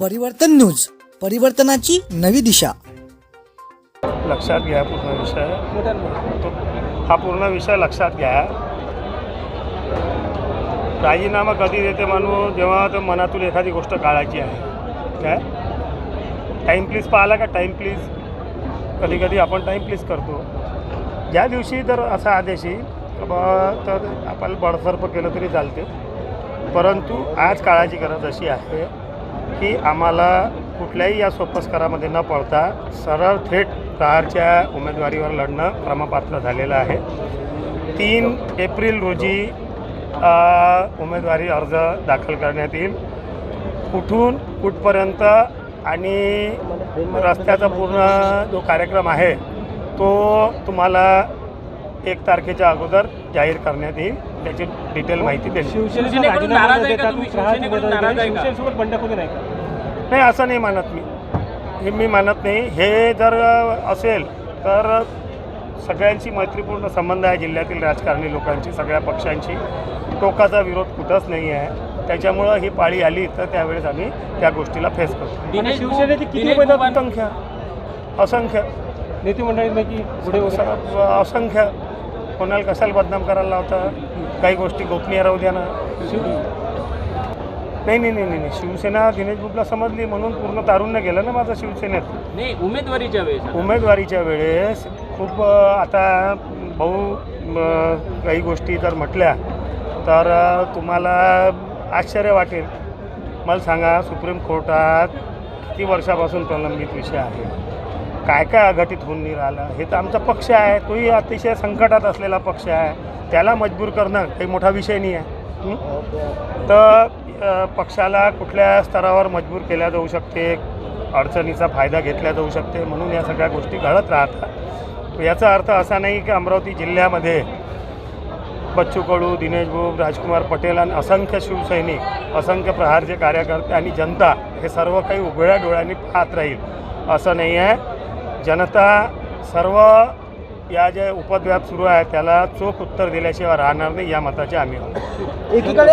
परिवर्तन न्यूज परिवर्तनाची नवी दिशा. लक्षात घ्या पूर्ण विषय. तो हा पूर्ण विषय लक्षात घ्या. राजीनामा कधी देते माणूस जेव्हा तर मनातून एखादी गोष्ट काढायची आहे. काय? टाईम प्लीज पाहिला का? टाईम प्लीज कधी कधी आपण टाईम प्लीज करतो. ज्या दिवशी जर असा आदेश येईल तर आपल्याला बडसर्प केलं तरी चालते. परंतु आज काळाची गरज अशी आहे की आम्हाला कुठल्याही या सोपस्कारामध्ये न पडता सरळ थेट प्रहारच्या उमेदवारीवर लढणं क्रमपात्र झालेलं आहे. तीन एप्रिल रोजी उमेदवारी अर्ज दाखल करण्यात येईल. कुठून कुठपर्यंत आणि रस्त्याचा पूर्ण जो कार्यक्रम आहे तो तुम्हाला एक तारखेच्या अगोदर जाहीर करण्यात येईल. त्याची डिटेल माहिती देईल. शिवसेनेकडून नाराज आहे का तुम्ही? शिवसेनेकडून नाराज आहे का? शिवसेनेसोबत बंडखोरी नाही का? नाही असं नाही मानत मी. हे मी मानत नाही. हे जर असेल तर सगळ्यांची मैत्रीपूर्ण संबंध आहे जिल्ह्यातील राजकारणी लोकांची सगळ्या पक्षांची टोकाचा विरोध कुठंच नाही आहे. त्याच्यामुळं ही पाळी आली तर त्यावेळेस आम्ही त्या गोष्टीला फेस करतो. दिनेश शिवसेनेचे बुब- किती दिनेश उमेदवार बुबां- असंख्य. असंख्य. नेते मंडळींपैकी पुढे वगैरे असंख्य. कोणाला कशाला बदनाम करायला लावता? काही गोष्टी गोपनीय राहू द्या ना. नाही नाही नाही नाही नाही. शिवसेना दिनेश बुबला समजली म्हणून पूर्ण तारुण्य गेलं ना माझं शिवसेनेत. नाही उमेदवारीच्या वेळेस उमेदवारीच्या वेळेस खूप आता भाऊ काही गोष्टी जर म्हटल्या तर तुम्हाला आश्चर्य वाटेल. मला सांगा सुप्रीम कोर्टात किती वर्षापासून प्रलंबित विषय आहे? काय काय अघटित होऊन नाही राहिलं. हे तर आमचा पक्ष आहे. तोही अतिशय संकटात असलेला पक्ष आहे. त्याला मजबूर करणं काही मोठा विषय नाही आहे. तर पक्षाला कुठल्या स्तरावर मजबूर केल्या जाऊ शकते अडचणीचा फायदा घेतला जाऊ शकते म्हणून या सगळ्या गोष्टी घडत राहतात. याचा अर्थ असा नाही की अमरावती जिल्ह्यामध्ये बच्चू कडू दिनेश बोब राजकुमार पटेल आणि असंख्य शिवसैनिक असंख्य प्रहारचे कार्यकर्ते आणि जनता हे सर्व काही उघड्या डोळ्यांनी पाहत राहील. असं नाही आहे. जनता सर्व या जे उपद्व्याप सुरू आहे त्याला चोख उत्तर दिल्याशिवाय राहणार नाही या मताचे आम्ही एकीकडे